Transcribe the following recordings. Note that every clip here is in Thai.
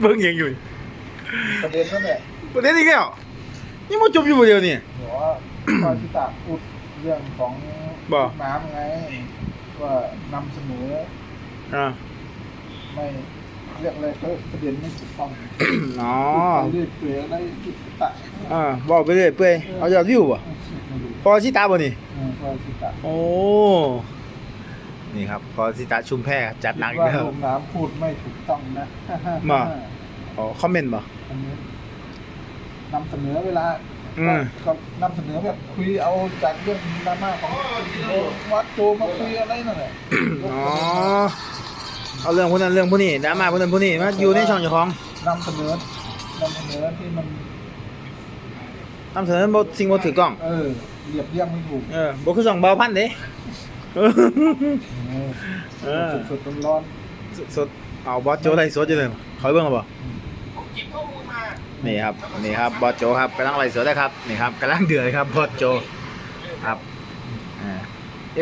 เบิ่งยังอยู่ประเด็นนั่นแหละประเด็นอีกแล้วยังบ่จบอยู่บ่เดียวนี่ หัวคอยที่ตากพูดเรื่องของบ่ น้ำไง ว่านำเสนออ่าไม่เรียกอะไรก็ประเด็นไม่ถูกต้องอ๋อพูดไปเรื่อยเปื่อยอะไรที่ตะอ่าบอกไปเรื่อยเปื่อยเอายอดวิวบ่ไม่รู้พอสิตาบ่นี่เออคอยที่ตากโอ้ นี่ครับพอสิตาชุมแพจัดหนักอีกว่าแล้ว ลงน้ำพูดไม่ถูกต้องนะมา อ๋อคอมเมนต์บ่ อันนี้นำเสนอเวลาอืม ก็นำเสนอแบบคุยเอาจากเรื่องดราม่าของวัดโจมาคุยอะไรนั่นแหละอ๋อเอาเรื่องพวกนั้นเรื่องพวกนี้ดราม่าพวกนั้นพวกนี้มาอยู่ในช่องเจ้าของนำเสนอนำเสนอที่มัน ทำเสนอบ่สิ่งบ่ถูกต้อง เออเรียบเรียงไม่ถูก เออบ่คือช่องเบาพันธุ์เด้ เออสดๆร้อนสดเอาบอสโจไล่สดอยู่เลยขอเบิ่งเอาบ่นี่ครับนี่ครับบอสโจครับกำลังไล่สดนะครับนี่ครับกำลังเดือดครับบอสโจครับเอ่า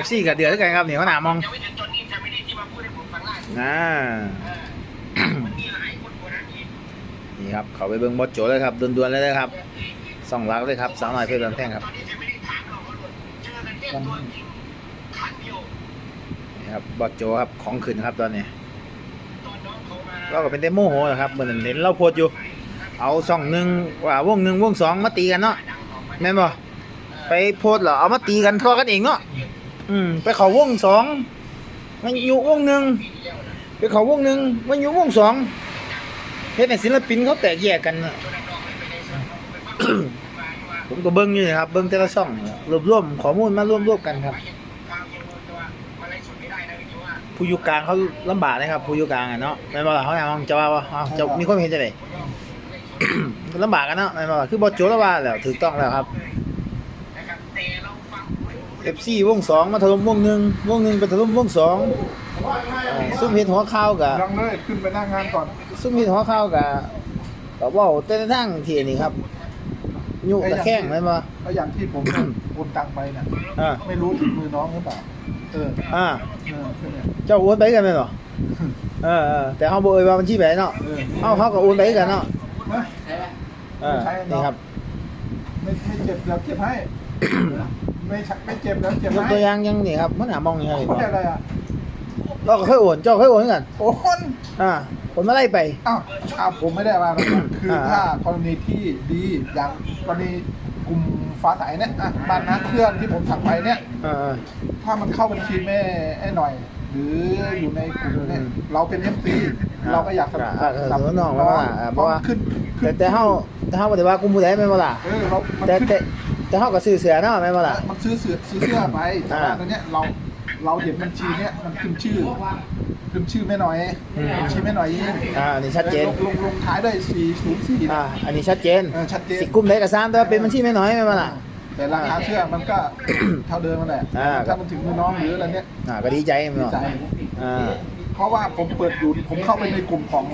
FC กับเดือดด้วยกันครับนี่เขาหนามองยังไม่ถึงจุดนี้จะไม่ได้ที่มามฟังได้อ่ามันมีหลายคนกว่านั้นอีกนี่ครับเขาไปเบิ่งบอสโจเลยครับด่วนๆเลยนะครับส่องรักเลยครับสาวน้อยเพชรบันแพงครับ นนี้จะไม่ได้ถามหรอกว่าเจอกันแค่ตัวจริงครั้งเดียวนี่ครับบอสโจครับของขึ้นครับตอนนี้ตอนน้องเขามาเราก็เป็นเดโมโหนะครับเหมือนเห็นเราโพสต์อยู่ เอาช่องหนึ่งว่าวงหนึ่งวงสองมาตีกันเนาะแม่นบ่ไปโพสต์เหรอเอามาตีกันทอกันเองเนาะอืมไปเขาวงสองมันอยู่วงหนึ่งไปเขาวงหนึ่งมันอยู่วงสองเฮ็ดให้ศิลปินเขาแตกแยกกันน่ะผมก็เบิ่งอยู่นะครับเบิ่งแต่ละช่องรวบรวมข้อมูลมารวมรวมกันครับ ผู้อยู่กลางเขาลำบากนะครับ ผู้อยู่กลางอะเนาะแม่นบ่ล่ะเขาถามจะว่าว่าอ้าวจะมีความเห็นจังไดลำบากกันเนาะแม่นบ่ล่ะคือบ่โจแล้วว่าแล้วถูกต้องแล้วครับนะครับแต่เราฟัง FC วงสองมาถล่มวงหนึ่งวงหนึ่งไปถล่มวงสองอ่าซุ่มเฮ็ดหัวข่าวกะยังเลยขึ้นไปหน้างานก่อน ซุ่มเฮ็ดหัวข่าวกะก็เว้าแต่ละทางที่นี่ครับยุตะแข้งแม่นบ่ก็อย่างที่ผม โอนตังไปน่ะ อ่า ไม่รู้ถึงมือน้องหรือเปล่า เอออ่าเออคือเนี่ยเจ้าโอนไปกันแม่นบ่เออเออแต่เฮาบ่เอ่ยว่าบัญชีไปเนาะเออเฮาเฮาก็โอนไปกันเนาะนะเออนี่ครับไม่ไม่เจ็บเดี๋ยวเจ็บให้ไม่ใช่ไม่เจ็บแล้วเจ็บยกให้ตัวอย่างยังนี่ครับมันหามองนี่ครับไม่ได้อะไรอะเราก็เคยโอนเจ้าเคยโอนเหมือนกันโอนอ่าโอนมาไล่ไปอ้าวอ้าวผมไม่ได้ว่าอะไรนะคืออ่าถ้ากรณีที่ดีอย่างกรณีกลุ่ม ฟ้าใสเนี่ยอะบ้านนักเคลื่อนที่ผมสั่งไปเนี่ย อ่า ถ้ามันเข้าบัญชีแม่ไอ้หน่อย หรืออยู่ในกลุ่มเนี่ยอืมเราเป็นเอฟซีเราก็อยากสนับอ่าสนับสนุนน้องไว้ว่าอ่าเพราะว่าขึ้นๆแต่แต่เฮาแต่เฮาบ่ได้ว่ากูผู้ใดแม่นบ่ล่ะเออเรามันแต่ขึ้นแต่แต่เฮาก็ซื้อเสือเนาะแม่นบ่ล่ะ มันซื้อเสือซื้อเสื้อไปแต่อ่าว่า ตอนเนี้ยเรา เราเห็นบัญชีเนี้ยมันขึ้นชื่อขึ้นชื่อแม่หน่อยอืมบัญชีแม่หน่อยเองอ่านี่ชัดเจน ลงลงลงท้ายด้วย404อ่า อันนี้ชัดเจน เออชัดเจน สิกลุ่มใดก็ตามแต่ว่าเป็นบัญชีแม่น้อยแม่นบ่ล่ะ แต่ราคาเสื้อมันก็ เท่าเดิมนั่นแหละอ่าถ้ามันถึงมือน้องหรืออะไรเนี้ยอ่า ก็ดีใจแม่นดีบ่ใจอ่า เพราะว่าผมเปิดอยู่ผมเข้าไปในกลุ่มของ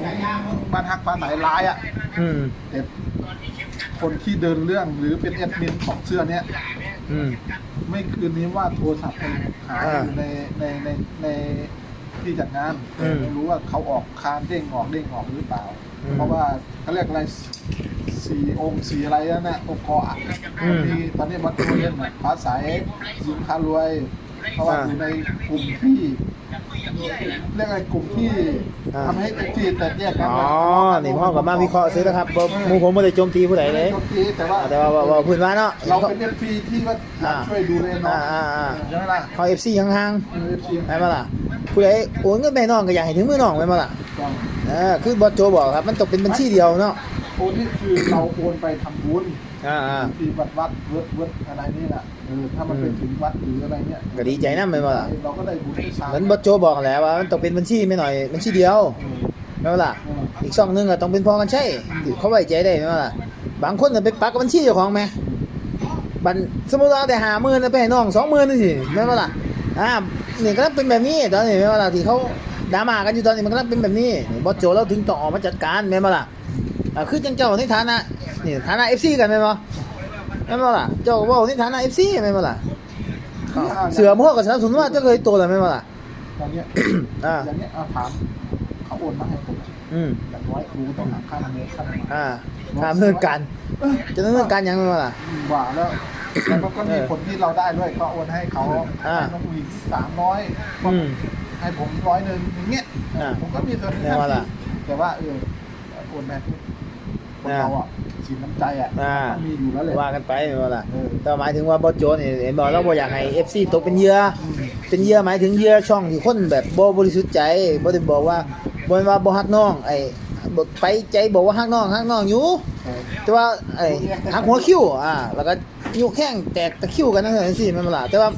บ้านฮักบ้านไหนไลน์อะอืม แต่คนที่เดินเรื่องหรือเป็นแอดมินของเสื้อเนี้ย อืม ไม่คืนนี้ว่าโทรศัพท์ไปหาอ่าอยู่ในในในในที่จัดงานอืมไม่รู้ว่าเขาออกคานเด้งออกเด้งออกหรือเปล่า อืมเพราะว่าเขาเรียกอะไรสีองค์สีอะไรนั่นน่ะองค์กรอะอืมมีตอนนี้มันตัวเล่นน่ะฟ้าใสยิงคารวย เพราะว่าอ่า อยู่ในกลุ่มที่ เรียกอะไรกลุ่มที่ทำให้เอฟซีแตกแยกกันอ๋อนี่พ่อกับมาวิเคราะห์ซื้อนะครับบ่หมูผมบ่ได้โจมตีผู้ใดเลยโจมตีแต่ว่าแต่ว่าว่าว่าพื้นว่าเนาะเราเป็นเอฟซีที่ว่าช่วยดูแลน้องอ่าอ่าอ่าใช่ไหมล่ะเขา FC ห่างๆแม่นบ่ล่ะผู้ใดโอนเงินไปให้น้องก็อยากให้ถึงมือน้องแม่นบ่ล่ะเออคือบอสโจบอกครับมันตกเป็นบัญชีเดียวเนาะโอนนี่คือเราโอนไปทำบุญ อ่าอ่า ที่วัดวัดเวิร์ดเวิร์ดอะไรนี่แหละเออถ้ามันอืมเป็นถึงวัดหรืออะไรเนี่ยก็ดีใจนะแม่นบ่ล่ะเราก็ได้บุญได้ทานเหมือนบอสโจบอกแหล้วว่ามันต้องเป็นบัญชีไม่หน่อยบัญชีเดียวเออแม่นบ่ล่ะ เอออีกช่องหนึงก็ต้องเป็นพอกันใช่ที่เขาไว้ใจได้แม่นบ่ล่ะ บางคนน่ะไปปักกับบัญชีเจ้าของแหมบัญสมมุติว่าเอาแต่50,000น่ะไปให้น้อง20,000นี่สิแม่นบ่ล่ะอ่านี่ก็เป็นแบบนี้ตอนนี้แม่นบ่ล่ะที่เขาดราม่ากันอยู่ตอนนี้มันก็เป็นแบบนี้นี่บอสโจเราถึงต้องออกมาจัดการแม่นบ่ล่ะอ่าคือจังเจ้าในฐานะ นี่ฐานะ FC กันแม่นบ่แม่นบ่ล่ะเจ้าก็เว้าในฐานะ FC แม่นบ่ล่ะเสือพวกกับสนับสนุนว่าเจ้าเคยโตแล้วแม่นบ่ล่ะอย่างเงี้ยอ่าอย่างเงี้ยเอาถามเขาโอนมาให้ผมออืมอย่างน้อยกูต้องหาค่าเนื้อค่าน้ำมันอ่าตามเรื่องการจะดำเนินการยังไงล่ะหว่าแล้วแล้วมันก็มีเออผลที่เราได้ด้วยก็โอนให้เขาอ่าให้น้องอีกสามร้อยอืมให้ผมร้อยหนึ่งอย่างเงี้ยอ่าผมก็มีส่วนแน่ว่าล่ะแต่ว่าเออโอนไปปุ๊บคนเราอะ สินน้ำใจอะอ่าต้องมีอยู่แล้วเลยว่ากันไปว่าล่ะเออ แต่หมายถึงว่าบอสโจนี่เห็นบอกเราบ่อยากให้ FC ตกเป็นเหยื่อเป็นเหยื่อหมายถึงเหยื่อช่องที่คนแบบบ่บริสุทธิ์ใจบ่ได้บอกว่าบ่แม่นว่าบ่ฮักน้องไอ้บ่ไปใจบอกว่าฮักน้องฮักน้องอยู่ เออ แต่ว่าไอ้หักหัวคิ้วอ่าแล้วก็ยุแข้งแตกตะคริ้วกันนั่นสิแม่นบ่ล่ะแต่ว่า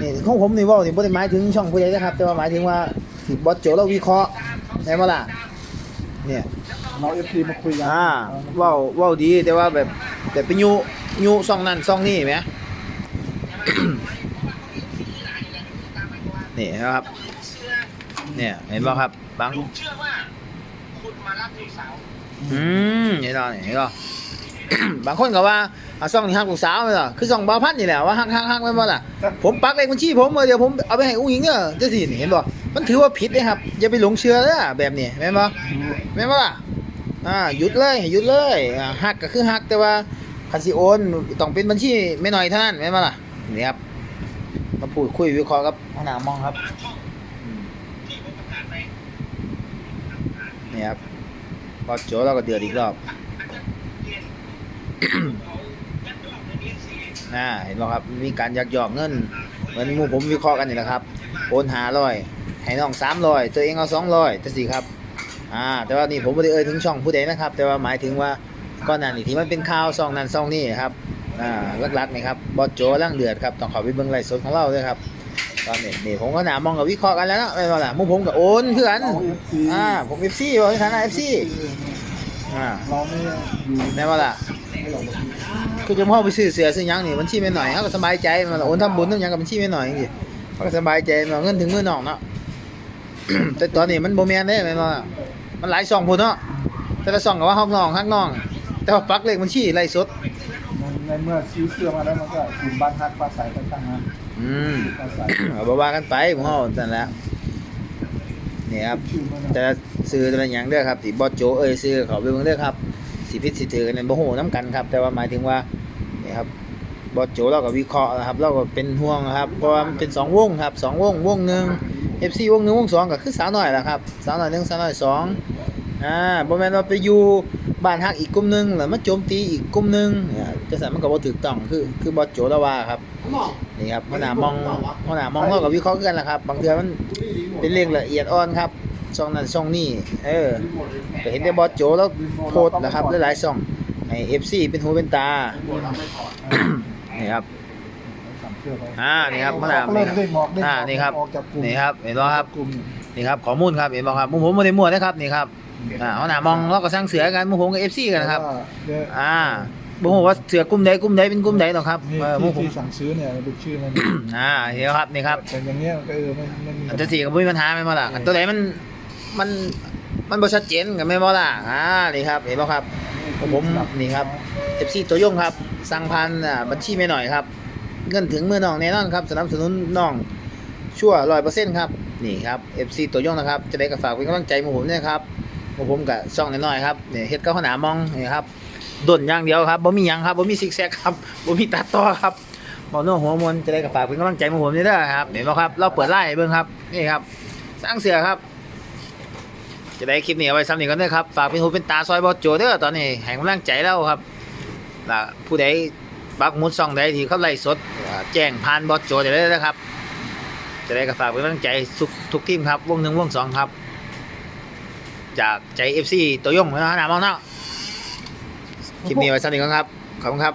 นี่ของผมนี่เว้านี่บ่ได้หมายถึงช่องผู้ใดนะครับ แต่ว่าหมายถึงว่าที่บอสโจเราวิเคราะห์แม่นบ่ล่ะเนี่ย เราเอฟซีมาคุยกันอ่าเว้าเว้าดีแต่ว่าแบบแต่ไปยุยุซ่องนั่นซ่องนี่แหมนี่นะครับ เนี่ยเห็นบ่ครับบางผมเชื่อว่าคุณมารับลูกสาวอืมเห็นบ่เห็นบ่บางคนก็ว่าอาซ่องนี่ฮักลูกสาวไปเหรอคือซ่องบาพันนี่แหละว่าฮักฮักฮักไว้บ่ล่ะผมปักเลขบัญชีผมเออเดี๋ยวผมเอาไปให้อุ้งอิงเด้อจังซี่นี่เห็นบ่มันถือว่าผิดเด้ครับ อย่าไปหลงเชื่อเด้อแบบนี้แม่นบ่แม่นบ่ล่ะ อ่าหยุดเลยหยุดเลยอ่าฮักก็คือฮักแต่ว่าคันสิโอนต้องเป็นบัญชีไม่น้อยเท่านั้นแม่นบ่ล่ะนี่ครับมาพูดคุยวิเคราะห์กับหัวหน้ามองครับนี่ครับบอโจเราก็เดือดอีกรอบเรียนเขายักยอกเงินเอซีน่าเห็นบ่ครับมีการยักยอกเงินเหมือนมูผมวิเคราะห์กันนี่แหละครับโอนหาร้อยให้น้องสามร้อยตัวเองเอาสองร้อยจังซี่ครับ อ่าแต่ว่านี่ผมไม่ได้เอ่ยถึงช่องผู้ใดนะครับ แต่ว่าหมายถึงว่าก้อนนั้นนี่ที่มันเป็นข่าวซองนั้นซองนี้ครับอ่าหลักๆนี่ครับบอสโจร่างเดือดครับต้องเข้าไปเบิ่งไลฟ์สดของเราด้วยครับตอนนี้นี่ผมก็หนามองกับวิเคราะห์กันแล้วเนาะไม่ว่าล่ะหมู่ผมกับโอนคือกันเราเอฟซีอ่าผม FC บ่ในฐานะ FC อ่าเราไม่อยู่แม่ว่าล่ะไม่หลงคือจะพ่อไปซื้อเสือซื้อหยังนี่บัญชีแม่หน่อยเขาก็สบายใจมันโอนทำบุญทำหยังกับบัญชีแม่หน่อยจังซี่เขาก็สบายใจมันเอาเงินถึงมือน้องเนาะแต่ตอนนี้มันบ่แม่นเด้แม่นบ่ล่ะ มันหลายช่องพุ่นเนาะแต่ละช่องก็ว่าฮักน้องฮักน้อง แต่ว่าปักเลขบัญชีไล่สดในเมื่อซื้อเสื้อมาแล้วมันก็กลุ่มบ้านฮักฟ้าใสไปตั้งนะอืมฟ้าใสเอาบ่ว่ากันไปหมู่เฮานั่นแหละนี่ครับชื่อมันแต่ละซื้อแต่ละหยังเด้อครับที่บอสโจเอ้ยซื้อเขาไปเบิ่งเด้อครับสิผิดสิถือกันนั่นบ่ฮู้นํกันครับ แต่ว่าหมายถึงว่านี่ครับบอสโจเราก็วิเคราะห์นะครับ เราก็เป็นห่วงนะครับเพราะว่ามันเป็นสองวงครับสองวงวงหนึง FC วงหนึ่งวงสองก็คือสาวน้อยล่ะครับสาวน้อยหนึ่งสาวน้อยสองอ่าบ่แม่นว่าไปอยู่บ้านฮักอีกกลุ่มหนึ่งแล้วมาโจมตีอีกกลุ่มหนึงเนี่ยจังซั่นมันก็บ่ถูกต้องคือคือบอสโจเราว่าครับนี่ครับหัวหน้ามองหัวหน้ามองเราก็วิเคราะห์กันละครับบางเทื่อมันเป็นเรื่องละเอียดอ่อนครับช่องนั้นช่องนี้เออก็เห็นได้บอสโจแล้วโพสต์นะครับหลายๆช่องให้ FC เป็นหูเป็นตานี่ครับ อไปอ่านี่ครับมะนาวเริ่มเด้งออกเด้งออ่าอกนี่ครับออกจากกลุ่มนี่ครับเห็นบ่ครับกลุ่มนี่ครับข้อมูลครับเห็นบ่ครับหมู่ผมบ่ได้มั่วนะครับนี่ครับอ่าหัวหน้ามองเราก็สร้างเสือกันหมู่ผมกับ FC กันนะครับแต่ว่าเดี๋ยวอ่าบ่ฮู้ว่าเสือกลุ่มใดกลุ่มใดเป็นกลุ่มใดหรอกครับนี่เออหมู่ที่ผมที่สั่งซื้อเนี่ยดูชื่อมันอ่าเห็นบ่ครับนี่ครับแต่อย่างเงี้ยก็เออไม่ไม่มีอันที่สี่ก็บ่มีปัญหาแม่นบ่ล่ะอันตัวไหนมันมันมันบ่ชัดเจนก็แม่นบ่ล่ะอ่านี่ครับเห็นบ่ครับผมนี่ครับ FC ตัวยงครับ สั่งพันอ่าบัญชีไม่หน่อยครับ เงินถึงมือน้องแน่นอนครับสนับสนุนน้องชั่วร้อยเปอร์เซ็นต์ครับนี่ครับ FC ตัวยงนะครับจะได้กับฝากเป็นกำลังใจมูผมด้วยครับมูผมกับช่องน้อยๆครับเนี่ยเฮ็ดก้าวหนามองนี่ครับด่นอย่างเดียวครับบ่มีหยังครับบ่มีซิกแซกครับบ่มีตัดต่อครับบ่โน้หัวมวนจะได้กับฝากเป็นกำลังใจมูผมด้วยเด้อครับเห็นบ่ครับเราเปิดไลน์เบิ่งครับนี่ครับสร้างเสือครับ จะได้คลิปนี้เอาไว้ซ้ำนี้กันเด้อครับฝากเป็นหูเป็นตาซอยบอสโจเด้อตอนนี้ให้กำลังใจเราครับล่ะผู้ใดปักมุดซ่องใดที่เขาไล่สด แจ้งผ่านบอสโจได้เลยนะครับ จะได้ก็ฝากเป็นกำลังใจทุกทุกทีมครับ วงหนึ่งวงสองครับ จากใจเอฟซีตัวยงนะฮะนามองเนาะคลิปนี้ไว้สนิทกันครับ ขอบคุณครับ